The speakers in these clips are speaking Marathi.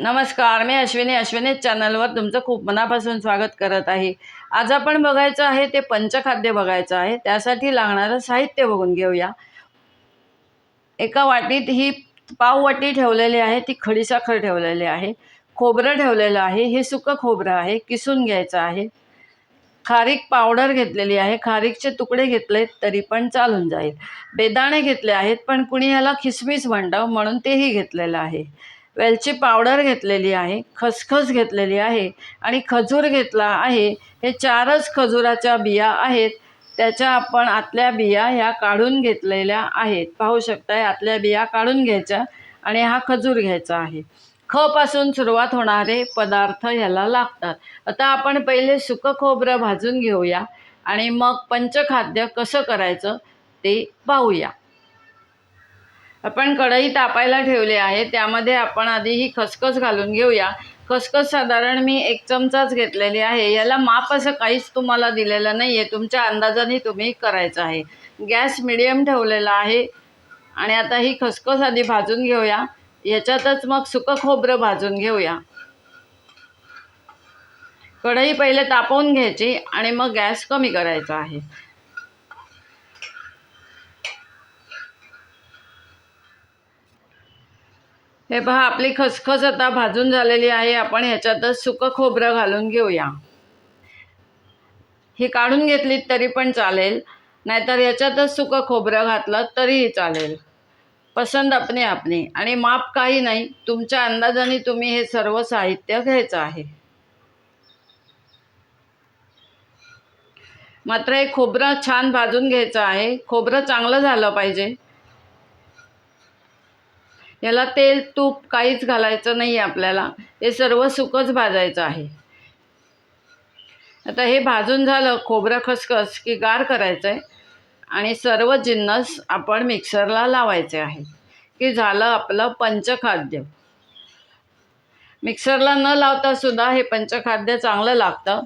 नमस्कार मी अश्विनी. अश्विनी चॅनलवर तुमचं खूप मनापासून स्वागत करत आहे. आज आपण बघायचं आहे ते पंचखाद्य बघायचं आहे. त्यासाठी लागणारं साहित्य बघून घेऊया. एका वाटीत ही पाववाटी ठेवलेली आहे ती खडीसाखर ठेवलेली आहे. खोबरं ठेवलेलं आहे. हे सुकं खोबरं आहे किसून घ्यायचं आहे. खारीक पावडर घेतलेली आहे. खारीकचे तुकडे घेतले तरी पण चालून जाईल. बेदाणे घेतले आहेत पण कुणी ह्याला खिसमिस म्हणतं म्हणून तेही घेतलेलं आहे. वेलची पावडर घेतलेली आहे खसखस घेतलेली आहे आणि खजूर घेतला आहे. हे चारच खजुराच्या बिया आहेत. त्याच्या आपण आतल्या बिया ह्या काढून घेतलेल्या आहेत. पाहू शकताय आतल्या बिया काढून घ्यायच्या आणि हा खजूर घ्यायचा आहे. खपासून सुरुवात होणारे पदार्थ ह्याला लागतात. आता आपण पहिले सुकं खोबरं भाजून घेऊया आणि मग पंचखाद्य कसं करायचं ते पाहूया. आपण कढई तापायला ठेवली आहे. त्यामध्ये आपण आधी ही खसखस घालून घेऊया. खसखस साधारण मी एक चमचाच घेतलेली आहे. याला माप असं काहीच तुम्हाला दिलेलं नाही आहे तुमच्या अंदाजाने तुम्ही करायचं आहे. गॅस मिडियम ठेवलेला आहे. आणि आता ही खसखस आधी भाजून घेऊया. याच्यातच मग सुकं खोबरं भाजून घेऊया. कढई पहिले तापवून घ्यायची आणि मग गॅस कमी करायचा आहे. हे पहा आपली खसखस आता भाजून झालेली आहे. आपण ह्याच्यातच सुकं खोबरं घालून घेऊया. ही काढून घेतलीत तरी पण चालेल. नाहीतर याच्यातच सुकं खोबरं घातलं तरीही चालेल. पसंत आपणे आपणे आणि माप काही नाही. तुमच्या अंदाजाने तुम्ही हे सर्व साहित्य घ्यायचं आहे. मात्र हे खोबरं छान भाजून घ्यायचं आहे. खोबरं चांगलं झालं पाहिजे. याला तेल तूप काहीच घालायचं नाही आहे आपल्याला. हे सर्व सुकंच भाजायचं आहे. आता हे भाजून झालं खोबरं खसखस की गार करायचं आहे आणि सर्व जिन्नस आपण मिक्सरला लावायचे आहे. की झालं आपलं पंचखाद्य. मिक्सरला न लावता सुद्धा हे पंचखाद्य चांगलं लागतं.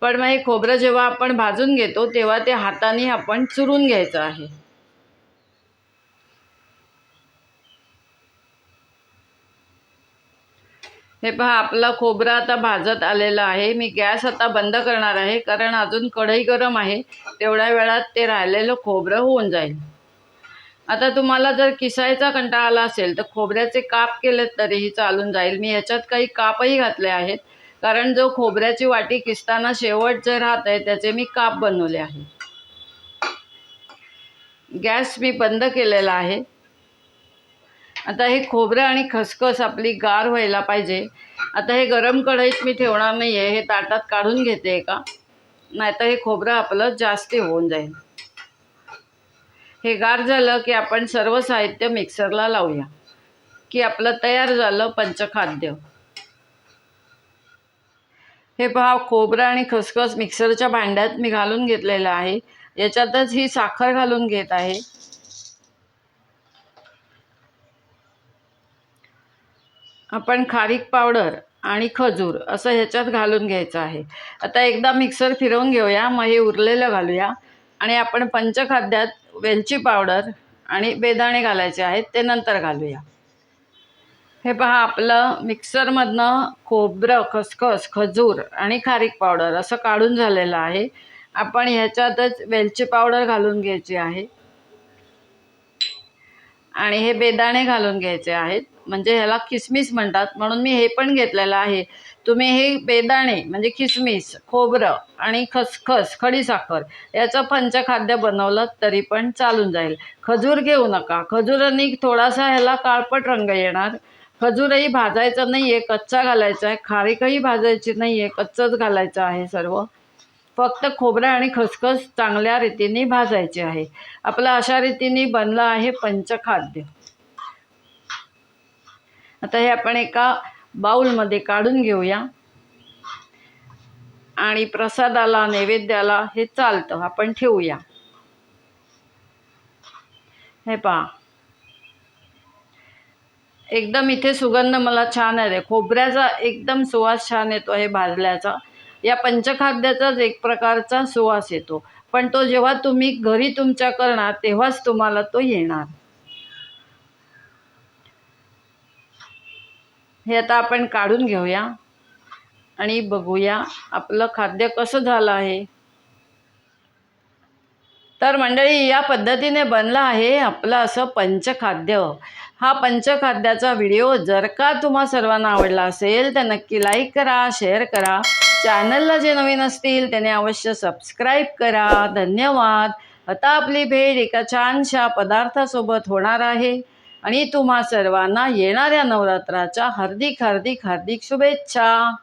पण मग हे खोबरं जेव्हा आपण भाजून घेतो तेव्हा ते हाताने आपण चुरून घ्यायचं आहे. हे पहा आपला खोबरं आता भाजत आलेलं आहे. मी गॅस आता बंद करणार आहे कारण अजून कढई गरम आहे. तेवढ्या वेळात ते राहिलेलं खोबरं होऊन जाईल. आता तुम्हाला जर किसायचा कंटाळा आला असेल तर खोबऱ्याचे काप केले तरीही चालून जाईल. मी ह्याच्यात काही कापही घातले आहेत कारण जो खोबऱ्याची वाटी किसताना शेवट जे राहत आहे त्याचे मी काप बनवले आहे. गॅस मी बंद केलेला आहे. आता हे खोबरं आणि खसखस आपली गार व्हायला पाहिजे. आता हे गरम कढईत मी ठेवणार नाही आहे हे ताटात काढून घेते का नाहीतर हे खोबरं आपलं जास्ती होऊन जाईल. हे गार झालं की आपण सर्व साहित्य मिक्सरला लावूया की आपलं तयार झालं पंचखाद्य. हे पहा खोबरं आणि खसखस मिक्सरच्या भांड्यात मी घालून घेतलेलं आहे. याच्यातच ही साखर घालून घेत आहे. आपण खारीक पावडर आणि खजूर असं ह्याच्यात घालून घ्यायचं आहे. आता एकदा मिक्सर फिरवून घेऊया. मग हे उरलेलं घालूया. आणि आपण पंचखाद्यात वेलची पावडर आणि बेदाणे घालायचे आहेत ते नंतर घालूया. हे पहा आपलं मिक्सरमधनं खोबरं खसखस खजूर आणि खारीक पावडर असं काढून झालेलं आहे. आपण ह्याच्यातच वेलची पावडर घालून घ्यायची आहे. आणि हे बेदाणे घालून घ्यायचे आहेत. म्हणजे ह्याला किसमिस म्हणतात. म्हणून मी हे पण घेतलेलं आहे. तुम्ही हे बेदाणे म्हणजे किसमिस खोबरं आणि खसखस खडीसाखर याचं पंचखाद्य बनवलं तरी पण चालून जाईल. खजूर घेऊ नका. खजूरांनी थोडासा ह्याला काळपट रंग येणार. खजूरही भाजायचं नाही आहे कच्चा घालायचा आहे. खारीकही भाजायची नाही आहे कच्चंच घालायचं आहे सर्व. फक्त खोबरं आणि खसखस चांगल्या रीतीने भाजायचे आहे. आपलं अशा रीतीने बनलं आहे पंचखाद्य. आता हे आपण एका बाऊलमध्ये काढून घेऊया. आणि प्रसादाला नैवेद्याला हे चालतं. आपण ठेवूया. हे पहा. एकदम इथे सुगंध मला छान आहे खोबऱ्याचा एकदम सुवास छान येतो आहे भाजल्याचा. या पंचखाद्याचाच एक प्रकारचा सुवास येतो. पण तो जेव्हा तुम्ही घरी तुमच्या करणार तेव्हाच तुम्हाला तो येणार. हे आता आपण काढून घेऊया आणि बघूया आपलं खाद्य कसं झालं आहे. तर मंडळी या पद्धतीने बनलं आहे आपलं असं पंचखाद्य. हा पंचखाद्याचा व्हिडिओ जर का तुम्हा सर्वांना आवडला असेल तर नक्की लाईक करा शेअर करा. चॅनलला जे नवीन असतील त्याने अवश्य सबस्क्राईब करा. धन्यवाद. आता आपली भेट एका छानशा पदार्थासोबत होणार आहे. आणि तुम्हा सर्वांना येणाऱ्या नवरात्राच्या हार्दिक हार्दिक हार्दिक शुभेच्छा.